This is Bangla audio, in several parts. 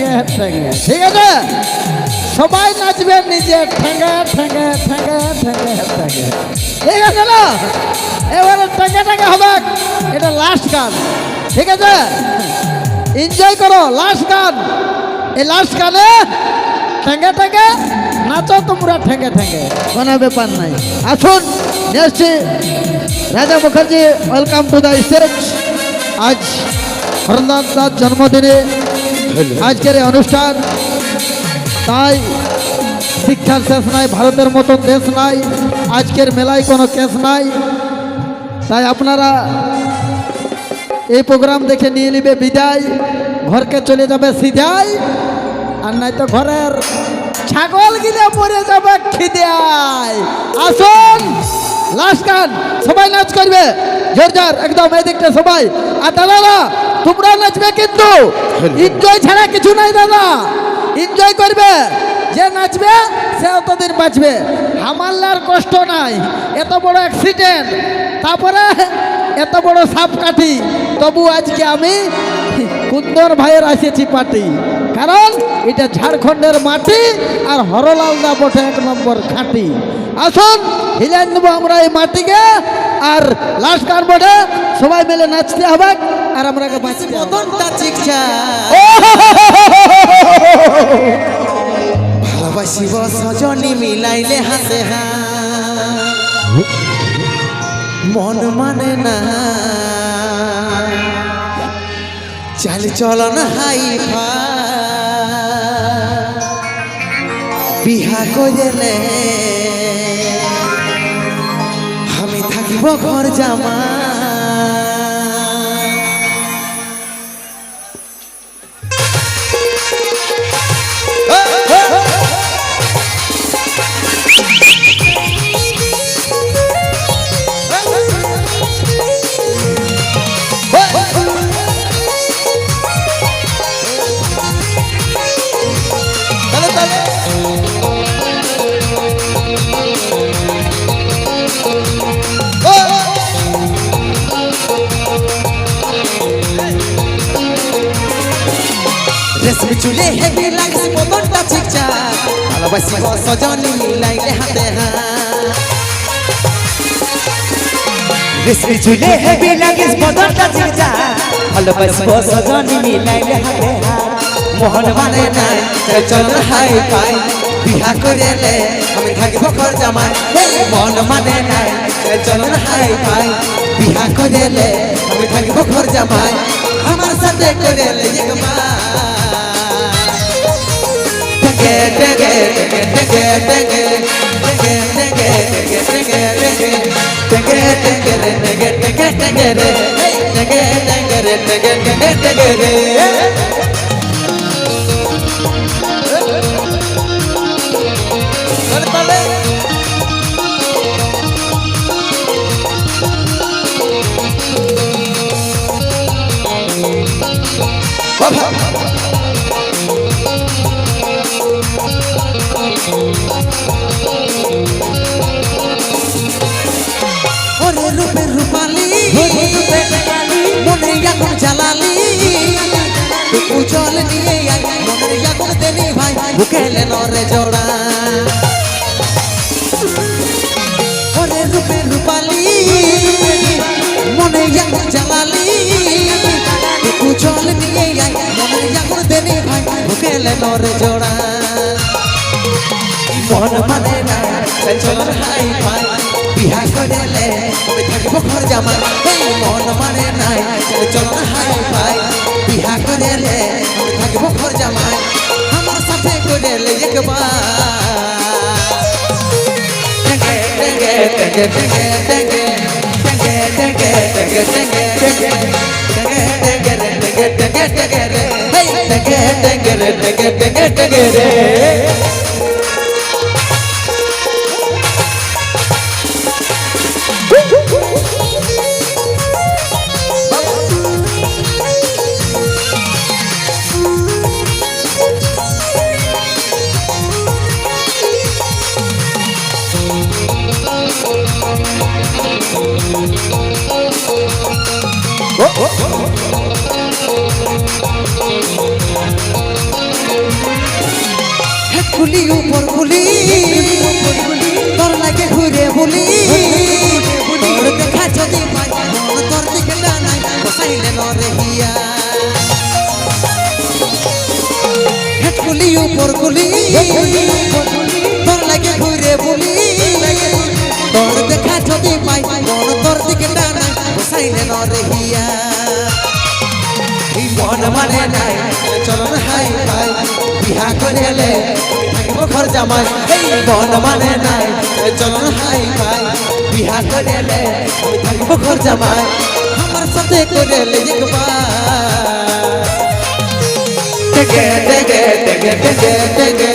ঠেঙ্গে ঠেঙ্গে ঠিক আছে? সবাই নাচবে নিজে ঠেঙ্গে ঠেঙ্গে ঠেঙ্গে ঠেঙ্গে ঠেঙ্গে ঠিক আছে না? এবারে ঠেঙ্গে ঠেঙ্গে হবে এটা লাস্ট গান। ঠিক আছে? এনজয় করো লাস্ট গান। এই লাস্ট গানে ঠেঙ্গে ঠেঙ্গে নাচো তোমরা ঠেঙ্গে ঠেঙ্গে কোনো ব্যাপার নাই। আসুন, next Raja Mukherjee welcome to the stage আজ হরনাথ দাস জন্মদিনে আজকের এই অনুষ্ঠান, তাই শিক্ষার শেষ নাই, ভারতের মতো দেশ নাই, আজকের মেলায় কোনো কেস নাই। তাই আপনারা এই প্রোগ্রাম দেখে নিয়ে নিবে বিদায়, ঘরকে চলে যাবে সিধাই, আর নাই তো ঘরের ছাগল গিলে মরে যাবে খিদায় আসুন! লাস্ট গান, সবাই নাচ করবে। জোর জোর, একদম এই দিকটা সবাই। আর দাদারা তোমরা নাচবে কিন্তু। এনজয় ছাড়া কিছু নাই দাদা। এনজয় করবে। যে নাচবে সে অতদিন বাঁচবে। হামাল্লার কষ্ট নাই। এত বড় অ্যাক্সিডেন্ট তারপরে এত বড় সাপ কাঠি তবু আজকে আমি কুন্দর ভাইয়ের আসেছি পার্টি। কারণ এটা ঝাড়খণ্ডের মাটি আর হরলাল দা বটে এক নম্বর খাঁটি। আসুন হিলান দেবো আমরা এই মাটিকে, আর লাস্ট গান বটে সবাই মিলে নাচতে হবে, আর আমরা ভালোবাসিব সজনী মিলাইলে হাসে হা মন মানে না। চাল চলন হাই বিহা কইলে দিব জামা। চুলে হেভি লাগছে বদনটা চিকচা ভালোবাসি সজনী মিলাইলে হাতে রেশমি চুলে হেভি লাগিস বদনটা চিকচা ভালোবাসবো সজনী মিলাইলে হাতে মোহন মানে নাই চল হাই পাই বিহা করেলে আমি থাকিব ঘর জামাই। মন মানে নাই চল চল হাই পাই বিহা করেলে আমি থাকিব ঘর জামাই। আমার সাথে করেলে একবার Bye-bye. নরে জোড়া। ওরে রূপে রূপালি, মনে এখন জ্বালালি উজল নিয়ে আয় মনের এখন দেনি ভাই বুকেলে নরে জোড়া। মন মানে না চল হাই ভাই বিহা করেলে থাকব ঘর জামা এই মন মানে নাই চল হাই ভাই বিহা করেলে থাকব ঘর জামা আমার সাথে করেলে একবার টেঙ্গে টেঙ্গে টেঙ্গে টেঙ্গে টেঙ্গে টেঙ্গে টেঙ্গে টেঙ্গে টেঙ্গে টেঙ্গে টেঙ্গে রে টেঙ্গে টেঙ্গে টেঙ্গে রে হেই টেঙ্গে টেঙ্গে রে খুলি উপর খুলি তোর লাগে ঘুরে বলি। তোর দেখা যদি তোর দিকে নাই বসাইলে নরহিয়া খুলি উপর খুলি মন মানে নাই চলন হাই ভাই বিহা করেলে থাকিব ঘর জামাই এই মন মানে নাই চলন হাই ভাই বিহা করেলে থাকিব ঘর জামাই আমার সাথে করেলে একবার টেকে টেকে টেকে টেকে টেকে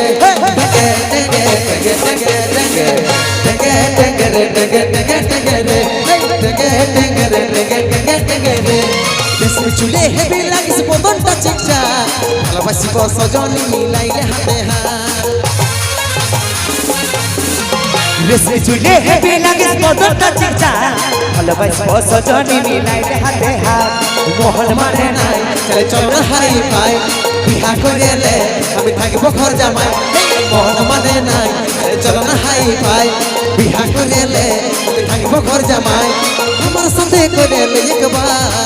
चूल्हे भी लग ভালোবাসিব সজনী মিলাইলে হাতে হাত। রেসে চুলে হেবি লাগে বদনটা চিকচা ভালোবাসব সজনী মিলাইলে হাতে হাত। মোহন মানে নাই। চলে চল হাই পাই বিহা করে আমি থাকিব ঘর জামাই। মোহন মানে নাই। চলে চল হাই পাই বিহা করে আমি থাকিব ঘর জামাই। আমার সাথে করে একবার।